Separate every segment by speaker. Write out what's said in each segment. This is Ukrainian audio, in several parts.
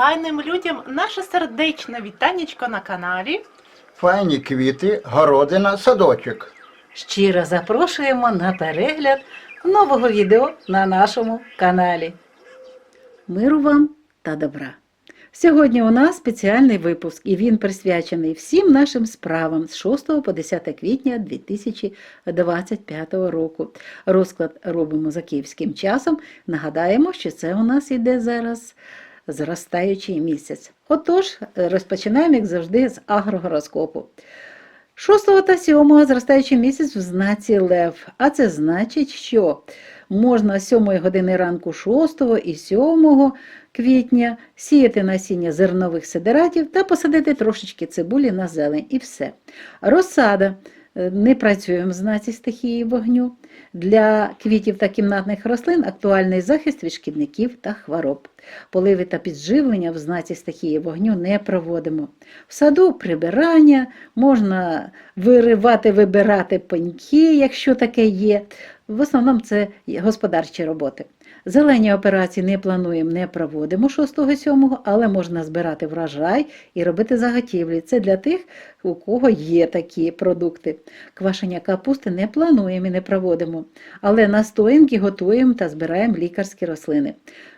Speaker 1: файним людям наше сердечне вітанечко на каналі.
Speaker 2: Файні квіти, городина, садочок.
Speaker 3: Щиро запрошуємо на перегляд нового відео на нашому каналі. Миру вам та добра! Сьогодні у нас спеціальний випуск, і він присвячений всім нашим справам з 6 по 10 квітня 2025 року. Розклад робимо за київським часом. Нагадаємо, що це у нас іде зараз зростаючий місяць. Отож, розпочинаємо, як завжди, з агрогороскопу. 6 та 7 зростаючий місяць в знаці Лев, а це значить, що можна з 7 години ранку 6 і 7 квітня сіяти насіння зернових сидератів та посадити трошечки цибулі на зелень і все. Розсада. Не працюємо в знаці стихії вогню. Для квітів та кімнатних рослин актуальний захист від шкідників та хвороб. Поливи та підживлення в знаці стихії вогню не проводимо. В саду прибирання, можна виривати, вибирати пеньки, якщо таке є. В основному це господарчі роботи. Зелені операції не плануємо, не проводимо 6-7, але можна збирати врожай і робити заготівлі. Це для тих, у кого є такі продукти. Квашення капусти не плануємо і не проводимо, але настоянки готуємо та збираємо лікарські рослини.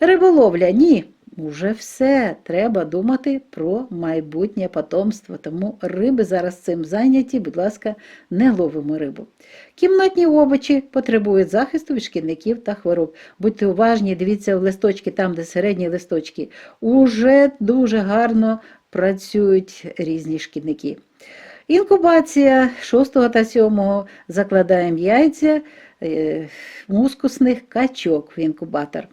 Speaker 3: Риболовля ні. Уже все, треба думати про майбутнє потомство. Тому риби зараз цим зайняті, будь ласка, не ловимо рибу. Кімнатні овочі потребують захисту від шкідників та хвороб. Будьте уважні, дивіться в листочки, там, де середні листочки, уже дуже гарно працюють різні шкідники. Інкубація 6 та 7 закладаємо яйця е, мускусних качок в інкубатор.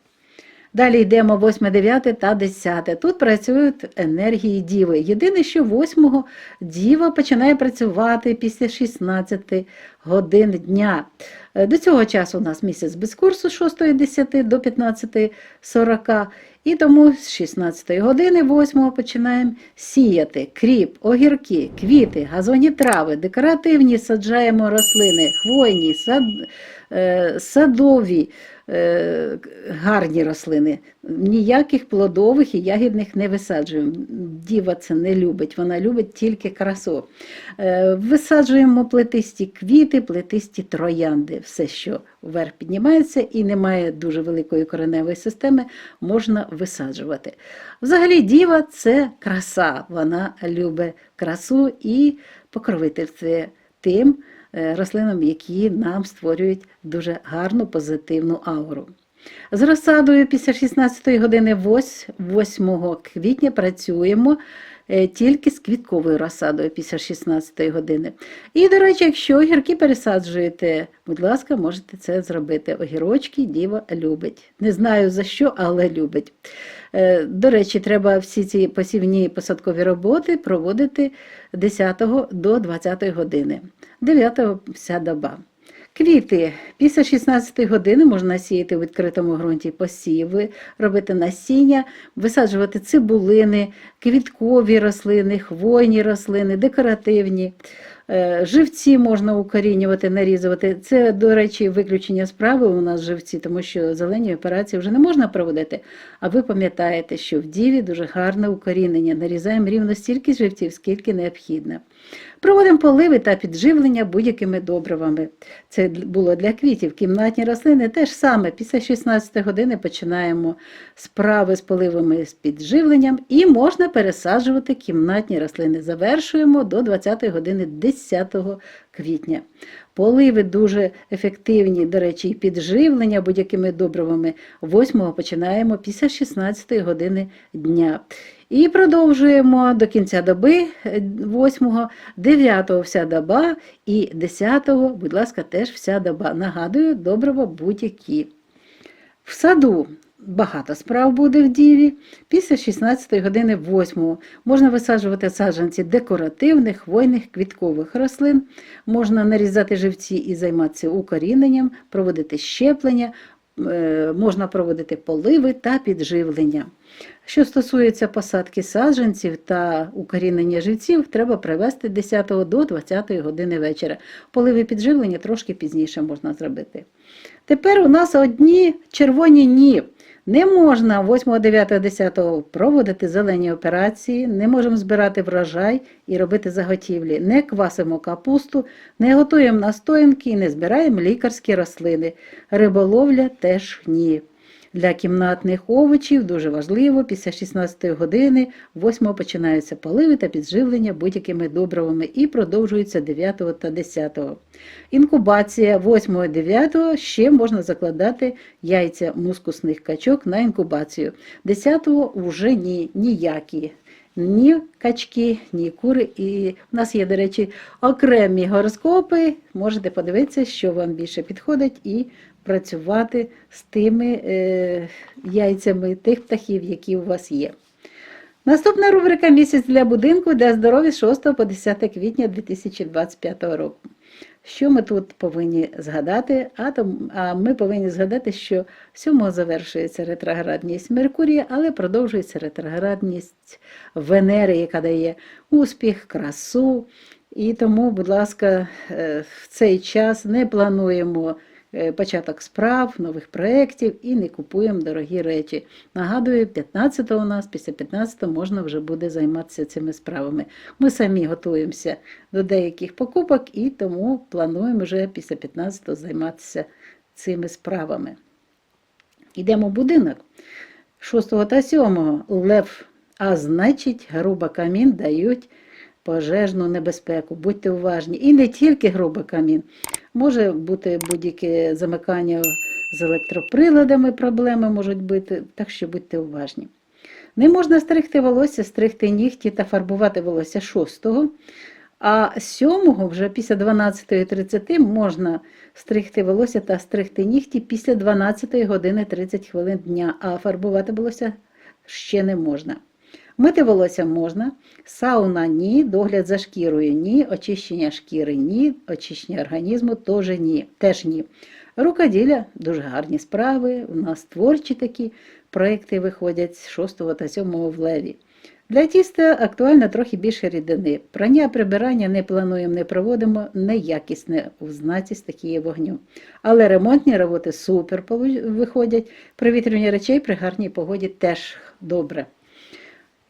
Speaker 3: Далі йдемо 8, 9 та 10. Тут працюють енергії діви. Єдине, що 8 діва починає працювати після 16 годин дня. Е, До цього часу у нас місяць без курсу з 6.10 до 15.40. І тому з 16 години 8 починаємо сіяти кріп, огірки, квіти, газонні трави, декоративні саджаємо рослини, хвойні, сад, е, садові, гарні рослини. Ніяких плодових і ягідних не висаджуємо. Діва це не любить, вона любить тільки красу. Е, Висаджуємо плетисті квіти, плетисті троянди. Все, що вверх піднімається і не має дуже великої кореневої системи, можна висаджувати. Взагалі, діва це краса, вона любить красу і покровительствує тим е, рослинам, які нам створюють дуже гарну позитивну ауру. З розсадою після 16 години 8 квітня працюємо е, тільки з квітковою розсадою після 16 години. І, до речі, якщо огірки пересаджуєте, будь ласка, можете це зробити. Огірочки діва любить. Не знаю за що, але любить. Е, До речі, треба всі ці посівні посадкові роботи проводити 10 до 20 години. 9 вся доба. Квіти після 16 години можна сіяти в відкритому ґрунті посіви, робити насіння, висаджувати цибулини, квіткові рослини, хвойні рослини, декоративні. Е, Живці можна укорінювати, нарізувати. Це, до речі, виключення справи у нас живці, тому що зелені операції вже не можна проводити. А ви пам'ятаєте, що в діві дуже гарне укорінення. Нарізаємо рівно стільки живців, скільки необхідно. Проводимо поливи та підживлення будь-якими добривами. Це було для квітів. Кімнатні рослини теж саме. Після 16 години починаємо справи з поливами з підживленням і можна пересаджувати кімнатні рослини. Завершуємо до 20 години 10 квітня. Поливи дуже ефективні, до речі, і підживлення будь-якими добривами. 8 починаємо після 16 години дня. І продовжуємо до кінця доби 8, 9 вся доба і 10, будь ласка, теж вся доба. Нагадую, добрива будь-які. В саду багато справ буде в діві. Після 16 години 8 можна висаджувати саджанці декоративних, хвойних, квіткових рослин, можна нарізати живці і займатися укоріненням, проводити щеплення, е, можна проводити поливи та підживлення. Що стосується посадки саджанців та укорінення живців, треба привести 10 до 20 години вечора. Поливи підживлення трошки пізніше можна зробити. Тепер у нас одні червоні ні. Не можна 8, 9, 10 проводити зелені операції, не можемо збирати врожай і робити заготівлі. Не квасимо капусту, не готуємо настоянки і не збираємо лікарські рослини. Риболовля теж ні. Для кімнатних овочів дуже важливо після 16 години 8 починаються поливи та підживлення будь-якими добривами і продовжуються 9 та 10. Інкубація 8 і 9 ще можна закладати яйця мускусних качок на інкубацію. 10 вже ні, ніякі. Ні качки, ні кури. І в нас є, до речі, окремі гороскопи. Можете подивитися, що вам більше підходить, і працювати з тими е, яйцями тих птахів, які у вас є. Наступна рубрика Місяць для будинку для здоров'я з 6 по 10 квітня 2025 року. Що ми тут повинні згадати? А, том, а ми повинні згадати, що 7 завершується ретроградність Меркурія, але продовжується ретроградність Венери, яка дає успіх, красу. І тому, будь ласка, е, в цей час не плануємо початок справ, нових проєктів і не купуємо дорогі речі. Нагадую, 15 у нас, після 15 можна вже буде займатися цими справами. Ми самі готуємося до деяких покупок і тому плануємо вже після 15 займатися цими справами. Йдемо в будинок 6 та 7 лев, а значить, груба камін дають пожежну небезпеку. Будьте уважні. І не тільки груба камін. Може бути будь-яке замикання з електроприладами, проблеми можуть бути, так що будьте уважні. Не можна стригти волосся, стригти нігті та фарбувати волосся 6-го, а 7-го вже після 12.30 можна стригти волосся та стригти нігті після 12 години 30 хвилин дня, а фарбувати волосся ще не можна. Мити волосся можна, сауна ні, догляд за шкірою ні, очищення шкіри ні, очищення організму теж ні. Теж ні. Рукоділля дуже гарні справи, у нас творчі такі проекти виходять з 6 та 7 в леві. Для тіста актуально трохи більше рідини. Прання прибирання не плануємо, не проводимо, неякісне в знаці стихії вогню. Але ремонтні роботи супер виходять. Провітрювання речей при гарній погоді теж добре.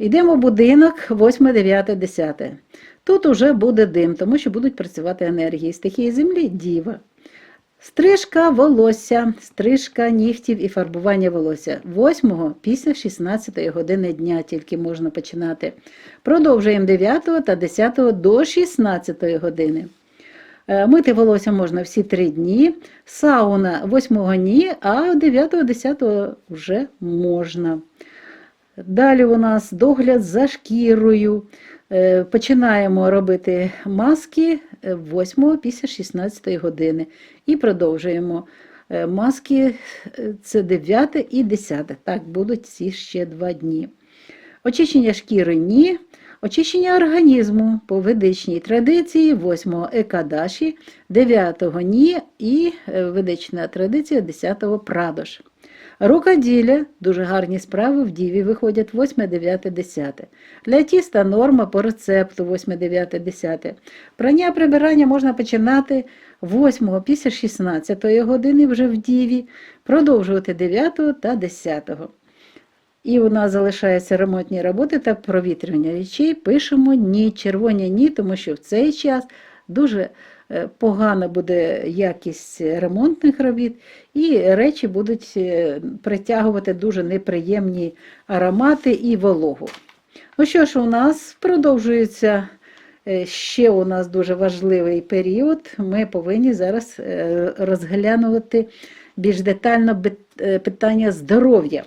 Speaker 3: Йдемо в будинок 8, 9, 10. Тут уже буде дим, тому що будуть працювати енергії. Стихії землі діва. Стрижка волосся, стрижка нігтів і фарбування волосся. 8 після 16 години дня тільки можна починати. Продовжуємо 9 та 10 до 16 години. Е, Мити волосся можна всі три дні. Сауна 8 ні, а 9-10 вже можна. Далі у нас догляд за шкірою. Е, Починаємо робити маски 8 після 16 години. І продовжуємо. Е, Маски е, це 9 і 10. Так, будуть ці ще два дні. Очищення шкіри ні. Очищення організму по ведичній традиції 8 екадаші, 9 ні і е, ведична традиція 10 прадош. Рукоділля, дуже гарні справи в діві виходять 8, 9, 10. Для тіста норма по рецепту 8, 9, 10. Прання прибирання можна починати 8 після 16 години вже в діві, продовжувати 9 та 10. І у нас залишаються ремонтні роботи та провітрювання речей. Пишемо ні, червоні ні, тому що в цей час дуже погана буде якість ремонтних робіт, і речі будуть е, притягувати дуже неприємні аромати і вологу. Ну що ж, у нас продовжується е, ще у нас дуже важливий період. Ми повинні зараз е, розглянути більш детально е, питання здоров'я.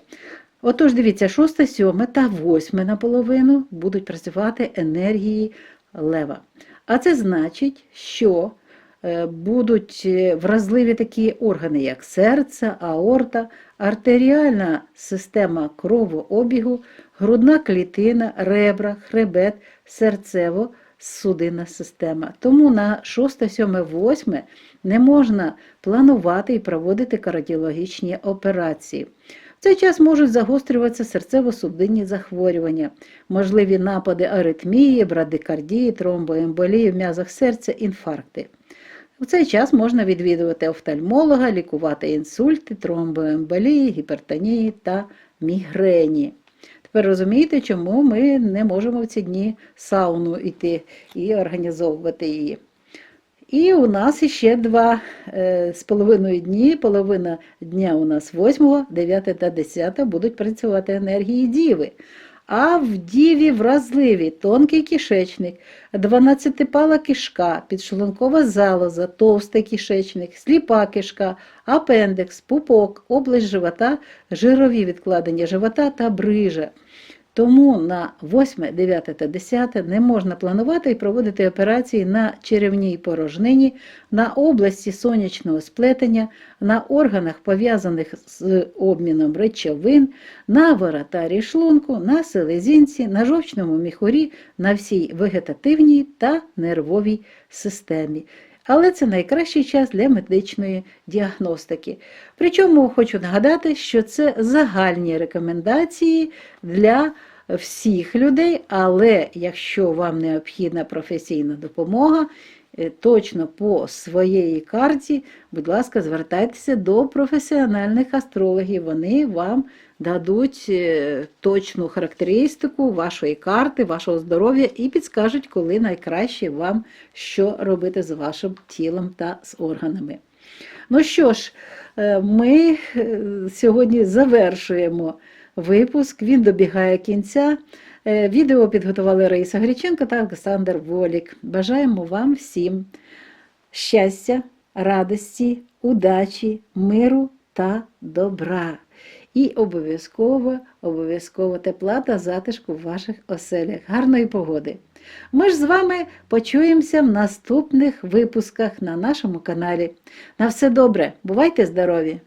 Speaker 3: Отож, дивіться, 6, 7 та 8 наполовину будуть працювати енергії лева. А це значить, що е, будуть е, вразливі такі органи, як серце, аорта, артеріальна система кровообігу, грудна клітина, ребра, хребет, серцево, судинна система. Тому на 6, 7, 8 не можна планувати і проводити кардіологічні операції. Цей час можуть загострюватися серцево-судинні захворювання, можливі напади аритмії, брадикардії, тромбоемболії в м'язах серця, інфаркти. У цей час можна відвідувати офтальмолога, лікувати інсульти, тромбоемболії, гіпертонії та мігрені. Тепер розумієте, чому ми не можемо в ці дні сауну йти і організовувати її. І у нас іще два е, з половиною дні. Половина дня у нас 8, 9 та 10 будуть працювати енергії діви. А в діві вразливі тонкий кишечник, 12-пала кишка, підшлункова залоза, товстий кишечник, сліпа кишка, апендекс, пупок, область живота, жирові відкладення живота та брижа. Тому на 8, 9 та 10 не можна планувати і проводити операції на черевній порожнині, на області сонячного сплетення, на органах, пов'язаних з обміном речовин, на воротарі шлунку, на селезінці, на жовчному міхурі, на всій вегетативній та нервовій системі. Але це найкращий час для медичної діагностики. Причому хочу нагадати, що це загальні рекомендації для всіх людей, але якщо вам необхідна професійна допомога, точно по своєї карті, будь ласка, звертайтеся до професіональних астрологів. Вони вам дадуть е, точну характеристику вашої карти, вашого здоров'я і підскажуть, коли найкраще вам що робити з вашим тілом та з органами. Ну що ж, е, ми е, сьогодні завершуємо випуск. Він добігає кінця. Е, Відео підготували Раїса Греченко та Олександр Волік. Бажаємо вам всім щастя, радості, удачі, миру та добра. І обов'язково, обов'язково тепла та затишку в ваших оселях. Гарної погоди! Ми ж з вами почуємося в наступних випусках на нашому каналі. На все добре, бувайте здорові!